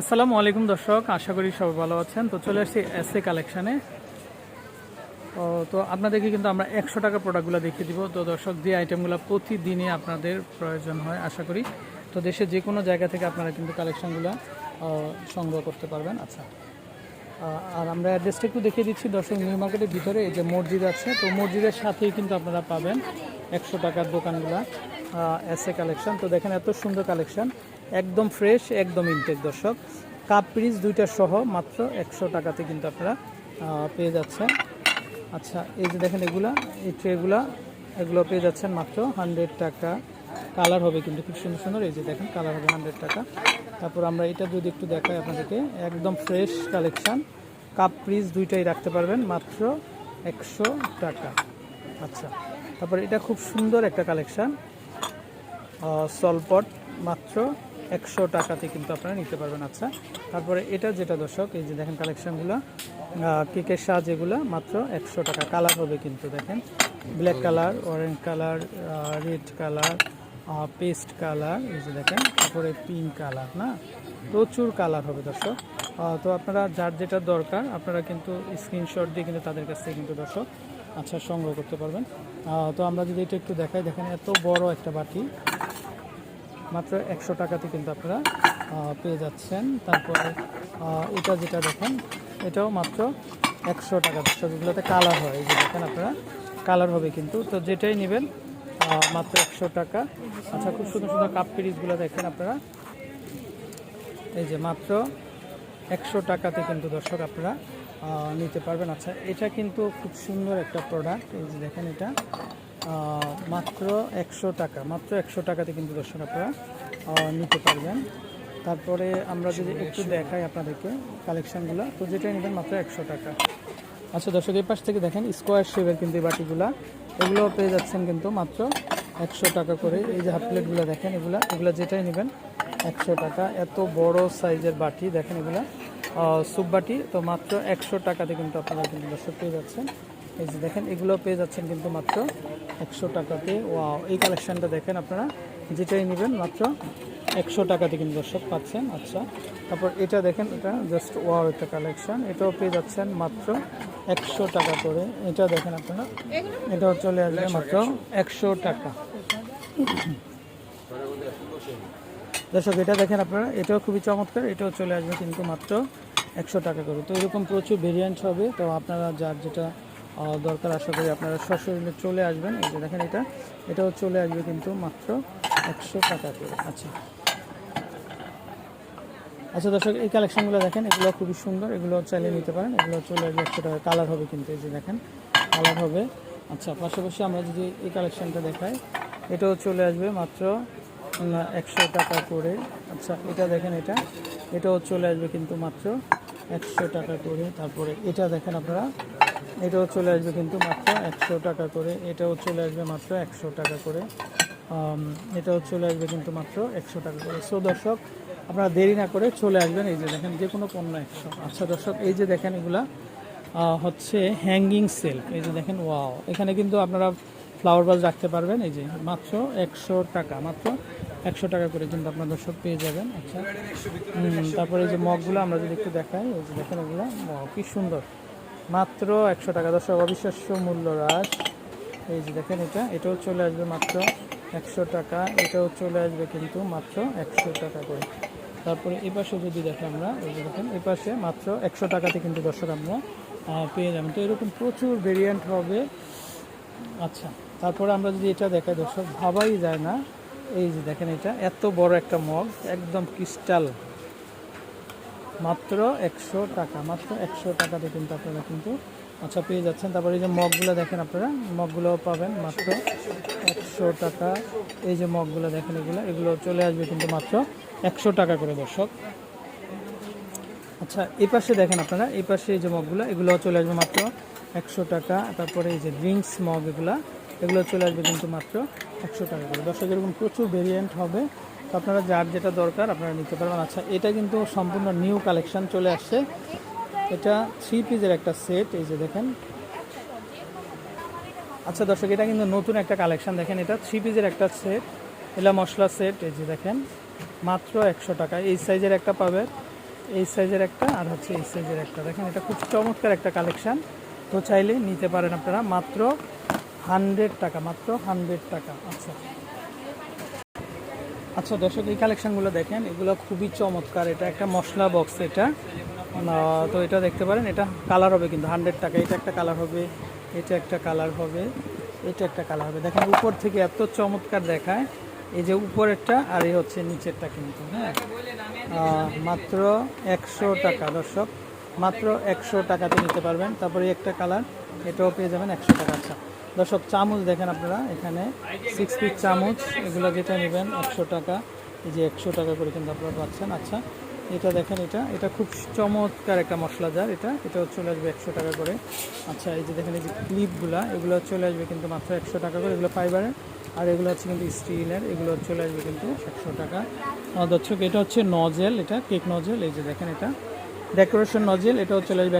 আসসালামু আলাইকুম দর্শক, আশা করি সবাই ভালো আছেন। তো চলে আসছি এস এ কালেকশানে তো আপনাদেরকে কিন্তু আমরা একশো টাকা প্রোডাক্টগুলো দেখিয়ে দিব। তো দর্শক, যে আইটেমগুলো প্রতিদিনই আপনাদের প্রয়োজন হয়, আশা করি। তো দেশের যে কোনো জায়গা থেকে আপনারা কিন্তু কালেকশানগুলো সংগ্রহ করতে পারবেন। আচ্ছা। আর আমরা অ্যাড্রেসটা একটু দেখিয়ে দিচ্ছি। দর্শক নিউ মার্কেটের ভিতরে এই যে মসজিদ আছে, তো মসজিদের সাথেই কিন্তু আপনারা পাবেন একশো টাকার দোকানগুলা এস এ কালেকশন তো দেখেন এত সুন্দর কালেকশন একদম ফ্রেশ একদম ইনটেক দর্শক। কাপ পিস দুইটা সহ মাত্র একশো টাকাতে কিন্তু আপনারা পেয়ে যাচ্ছেন। আচ্ছা এই যে দেখেন এগুলা, এই ট্রেগুলা এগুলো পেয়ে যাচ্ছেন মাত্র হান্ড্রেড টাকা। কালার হবে কিন্তু খুব সুন্দর সুন্দর, এই যে দেখেন কালার হবে হান্ড্রেড টাকা। তারপর আমরা এটা যদি একটু দেখাই আপনাদেরকে, একদম ফ্রেশ কালেকশান কাপ পিস দুইটাই রাখতে পারবেন মাত্র একশো টাকা। আচ্ছা তারপর এটা খুব সুন্দর একটা কালেকশান সলপট মাত্র একশো টাকাতে কিন্তু আপনারা নিতে পারবেন। আচ্ছা তারপরে এটা যেটা দর্শক, এই যে দেখেন কালেকশানগুলো কেকের সাজ এগুলো মাত্র একশো টাকা। কালার হবে কিন্তু, দেখেন, black colour, orange colour red colour paste colour, এই যে দেখেন, তারপরে পিঙ্ক কালার, না? প্রচুর কালার হবে দর্শক। তো আপনারা যার যেটা দরকার, আপনারা কিন্তু স্ক্রিনশট দিয়ে কিন্তু তাদের কাছ থেকে কিন্তু দর্শক আচ্ছা সংগ্রহ করতে পারবেন। তো আমরা যদি এটা একটু দেখাই, দেখেন এত বড় একটা বাটি। মাত্র একশো টাকাতে কিন্তু আপনারা পেয়ে যাচ্ছেন। তারপরে এটা যেটা দেখেন, এটাও মাত্র একশো টাকা। দর্শক কালার হয়, এই যে দেখেন আপনারা, কালার হবে কিন্তু। তো যেটাই নেবেন মাত্র একশো টাকা। আচ্ছা খুব সুন্দর সুন্দর কাপ পিরিজগুলো দেখেন আপনারা। এই যে মাত্র একশো টাকাতে কিন্তু দর্শক আপনারা নিতে পারবেন। আচ্ছা এটা কিন্তু খুব সুন্দর একটা প্রোডাক্ট এই যে দেখেন এটা। মাত্র একশো টাকা, মাত্র একশো টাকাতে কিন্তু দর্শক আপনারা নিতে পারবেন। তারপরে আমরা যদি একটু দেখাই আপনাদেরকে কালেকশানগুলো, তো যেটাই নেবেন মাত্র একশো টাকা। আচ্ছা দর্শক, এই পাশ থেকে দেখেন স্কোয়ার শেপের কিন্তু এই বাটিগুলা এগুলো পেয়ে যাচ্ছেন কিন্তু মাত্র একশো টাকা করে। এই যে হাফ প্লেটগুলো দেখেন এগুলা এগুলা যেটাই নেবেন, একশো টাকা। এত বড় সাইজের বাটি, দেখেন এগুলা। স্যুপ বাটি, তো মাত্র একশো টাকাতে কিন্তু আপনারা কিন্তু দর্শক পেয়ে যাচ্ছেন। এই যে দেখেন এগুলো পেয়ে যাচ্ছেন কিন্তু মাত্র একশো টাকাতে। ওয়াও, এই কালেকশনটা দেখেন আপনারা, যেটাই নেবেন মাত্র একশো টাকাতে কিন্তু দর্শক পাচ্ছেন। আচ্ছা তারপর এটা দেখেন, এটা জাস্ট ওয়াও একটা কালেকশন এটাও পেয়ে যাচ্ছেন মাত্র একশো টাকা করে। এটা দেখেন আপনারা, এটাও চলে আসবে মাত্র একশো টাকা। দর্শক, এটা দেখেন আপনারা, এটাও খুবই চমৎকার, এটাও চলে আসবে কিন্তু মাত্র একশো টাকা করে। তো এরকম প্রচুর ভেরিয়েন্ট হবে, তো আপনারা যার যেটা দরকার, আশা করি আপনারা সশরীরে চলে আসবেন। এই যে দেখেন এটা, এটাও চলে আসবে কিন্তু মাত্র একশো টাকা করে। আচ্ছা। আচ্ছা দর্শক, এই কালেকশনগুলো দেখেন, এগুলো খুবই সুন্দর, এগুলো চাইলে নিতে পারেন, এগুলো চলে আসবে একশো টাকা। কালার হবে কিন্তু, এই যে দেখেন কালার হবে। আচ্ছা পাশাপাশি আমরা যদি এই কালেকশনটা দেখাই, এটাও চলে আসবে মাত্র একশো টাকা করে। আচ্ছা এটা দেখেন এটা। এটাও চলে আসবে কিন্তু মাত্র একশো টাকা করে। তারপরে এটা দেখেন আপনারা, এটাও চলে আসবে কিন্তু মাত্র একশো টাকা করে। এটাও চলে আসবে মাত্র একশো টাকা করে। এটাও চলে আসবে কিন্তু মাত্র একশো টাকা করে। সো দর্শক, আপনারা দেরি না করে চলে আসবেন। এই যে দেখেন, যে কোনো পণ্য একশো। আচ্ছা দর্শক, এই যে দেখেন এগুলা হচ্ছে হ্যাঙ্গিং সেল এই যে দেখেন ওয়াও এখানে কিন্তু আপনারা ফ্লাওয়ার বাজ রাখতে পারবেন এই যে মাত্র একশো টাকা মাত্র একশো টাকা করে কিন্তু আপনার দর্শক পেয়ে যাবেন। আচ্ছা তারপরে এই যে মগগুলো আমরা যদি একটু দেখাই এই যে দেখেন এগুলো wow, কি সুন্দর। মাত্র একশো টাকা দর্শক অবিশ্বাস্য মূল্য হ্রাস এই যে দেখেন এটা এটাও চলে আসবে মাত্র একশো টাকা এটাও চলে আসবে কিন্তু মাত্র একশো টাকা করে। তারপরে এই পাশে যদি দেখি আমরা এই যে দেখেন এই পাশে মাত্র একশো টাকাতে কিন্তু দর্শক আমরা পেয়ে যাবেন। তো এরকম প্রচুর ভেরিয়েন্ট হবে। আচ্ছা তারপরে আমরা যদি এটা দেখাই, দর্শক, ভাবাই যায় না। এই যে দেখেন এটা, এত বড় একটা মগ, একদম ক্রিস্টাল। মাত্র একশো টাকা, মাত্র একশো টাকাতে কিন্তু আপনারা কিন্তু আচ্ছা পেয়ে যাচ্ছেন। তারপরে এই যে মগগুলো দেখেন আপনারা মগগুলোও পাবেন মাত্র একশো টাকা। এই যে মগগুলো দেখেন এগুলো এগুলো চলে আসবে কিন্তু মাত্র একশো টাকা করে, দর্শক। আচ্ছা এই পাশে দেখেন আপনারা, এই পাশে এই যে মগগুলো এগুলো চলে আসবে মাত্র একশো টাকা। তারপরে এই যে ড্রিঙ্কস মগ এগুলা এগুলো চলে আসবে কিন্তু মাত্র একশো টাকা করে। দর্শক এরকম প্রচুর ভেরিয়েন্ট হবে। তো আপনারা যার যেটা দরকার আপনারা নিতে পারবেন। আচ্ছা এটা কিন্তু সম্পূর্ণ নিউ কালেকশন চলে আসছে। এটা থ্রি পিসের একটা সেট এই যে দেখেন। আচ্ছা দর্শক, এটা কিন্তু নতুন একটা কালেকশন দেখেন, এটা থ্রি পিসের একটা সেট এলা মশলা সেট এই যে দেখেন। মাত্র একশো টাকা। এই সাইজের একটা পাবে। এই সাইজের একটা আর হচ্ছে এই সাইজের একটা। দেখেন, এটা খুব চমৎকার একটা কালেকশান তো চাইলে নিতে পারেন আপনারা। মাত্র হান্ড্রেড টাকা, মাত্র হান্ড্রেড টাকা। আচ্ছা। আচ্ছা দর্শক, এই কালেকশনগুলো দেখেন, এগুলো খুবই চমৎকার। এটা একটা মশলা বক্স এটা। তো এটা দেখতে পারেন, এটা কালার হবে কিন্তু, হান্ড্রেড টাকা। এটা একটা কালার হবে, এটা একটা কালার হবে, এটা একটা কালার হবে। দেখেন, উপর থেকে এত চমৎকার দেখায়, এই যে উপরেরটা আর এই হচ্ছে নিচেরটা কিন্তু হ্যাঁ? মাত্র একশো টাকা, দর্শক। মাত্র একশো টাকাতে নিতে পারবেন। তারপরে একটা কালার, এটাও পেয়ে যাবেন একশো টাকা। আচ্ছা দর্শক, চামচ দেখেন আপনারা, এখানে সিক্স পিস চামচ, এগুলো যেটা নেবেন একশো টাকা। এই যে একশো টাকা করে কিন্তু আপনারা পাচ্ছেন। আচ্ছা এটা দেখেন এটা এটা খুব চমৎকার একটা মশলা মশলাদার এটা, এটাও চলে আসবে একশো টাকা করে। আচ্ছা এই যে দেখেন এই যে ক্লিপগুলা এগুলো চলে আসবে কিন্তু মাত্র একশো টাকা করে, এগুলো ফাইবারের আর এগুলো হচ্ছে কিন্তু স্টিলের এগুলো চলে আসবে কিন্তু একশো টাকা। দর্শক, এটা হচ্ছে নজেল এটা কেক নজেল এই যে দেখেন এটা। ডেকোরেশন নজেল এটাও চলে আসবে।